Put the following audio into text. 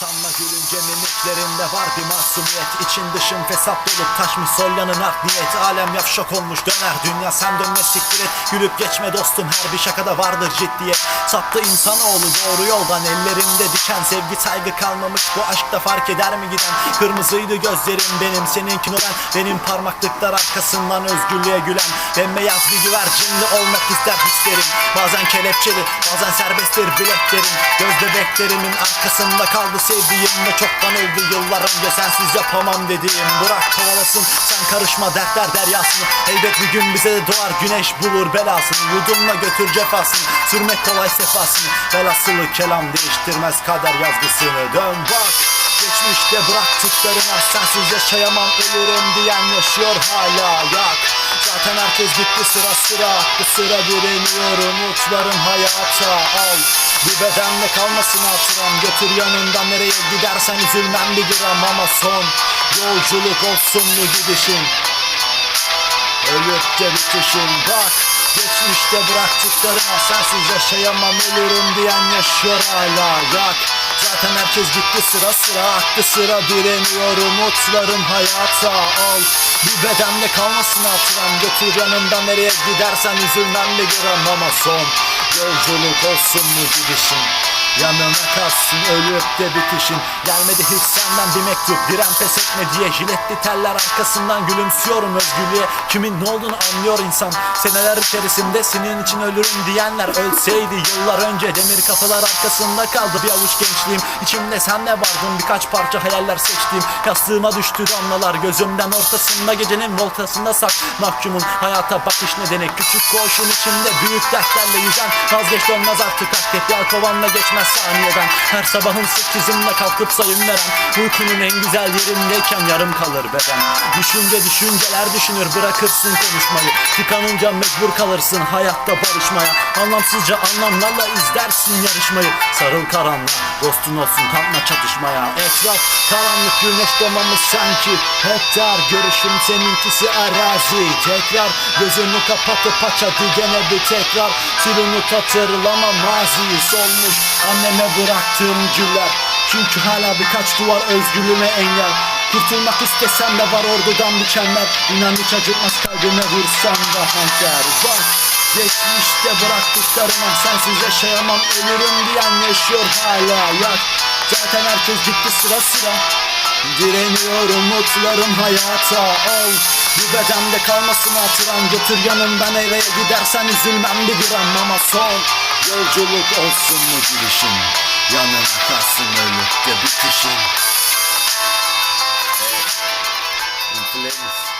Sanma gülünce mimiklerinde var bir masumiyet. İçin dışın fesat dolup taşmış solyanın art niyet Alem yavşak olmuş döner dünya sen dönme siktir et. Gülüp geçme dostum her bir şakada vardır ciddiyet. Saptı insanoğlu doğru yoldan ellerinde diken. Sevgi saygı kalmamış bu aşkta fark eder mi giden? Kırmızıydı gözlerim benim seninkin o ben Benim parmaklıklar arkasından özgürlüğe gülen. Bembeyaz bir güvercinli olmak ister hislerim. Bazen kelepçeli bazen serbesttir bileklerim Göz bebeklerimin arkasında kaldı sevdiğim Ve çoktan öldü yıllar önce sensiz yapamam dediğim. Bırak kovalasın sen karışma dertler deryasını. Elbet bir gün bize de doğar güneş bulur belasını. Yudumla götür cefasını sürmek kolay sefasını. Belasılı kelam değiştirmez kader yazgısını. Dön bak Geçmişte bıraktıklarına sensiz yaşayamam ölürüm diyen yaşıyor hala yak. Zaten herkes gitti sıra sıra aklı sıra direniyor umutlarım hayata al Bir bedenle kalmasın hatıram götür yanından nereye gidersen üzülmem bir gram ama son Yolculuk olsun mu gidişin. Ölüp de bitişin bak Geçmişte bıraktıklarına sensiz yaşayamam ölürüm diyen yaşıyor hala yak. Zaten herkes gitti sıra sıra aktı sıra direniyor umutlarım hayata al Bir bedende kalmasın hatıram götür yanımdan nereye gidersen üzülmem bir gram ama son. Yolculuk olsun mu gidişin. Yanına kalsın ölüp de bitişin. Gelmedi hiç senden bir mektup Diren pes etme diye. Jiletli teller arkasından gülümsüyorum özgürlüğe. Kimin ne olduğunu anlıyor insan. Seneler içerisinde senin için ölürüm diyenler. Ölseydi yıllar önce demir kapılar arkasında kaldı Bir avuç gençliğim. İçimde senle vardın? Birkaç parça hayaller seçtiğim. Yastığıma düştü damlalar gözümden ortasında Gecenin voltasında sak Mahkumun hayata bakış nedeni. Küçük koşun içinde büyük dertlerle yüzen Vazgeç dönmez artık aktif yelkovanla geçmez saniyeden. Her sabahın sekizinde kalkıp sayım veren Uykunun en güzel yerindeyken yarım kalır beden. Düşünce düşünceler düşünür bırakırsın konuşmayı. Tıkanınca mecbur kalırsın hayatta barışmaya. Anlamsızca anlamlarla izlersin yarışmayı. Sarıl karanlığa dostun olsun kalkma çatışmaya. Etraf karanlık güneş doğmamış sanki. Hep dar görüşüm seninkisi arazi. Tekrar gözünü kapatıp aç hadi gene bir tekrar. Unut hatırlama maziyi solmuş. Anneme bıraktığım güller. Çünkü hala birkaç duvar özgürlüğüme engel. Kurtulmak istesem de var ordudan dikenler İnan hiç acıtmaz kalbime vursan da hançer Bak geçmişte bıraktıklarıma sensiz yaşayamam. Ölürüm diyen yaşıyor hala. Yak. Zaten herkes gitti sıra sıra Direniyor umutlarım hayata al Bir bedende kalmasın hatıran Götür yanımdan eve gidersen üzülmem bir gram ama son Yolculuk olsun mu girişin Yanına kalsın ölüp de bitişin Evet. In Flames.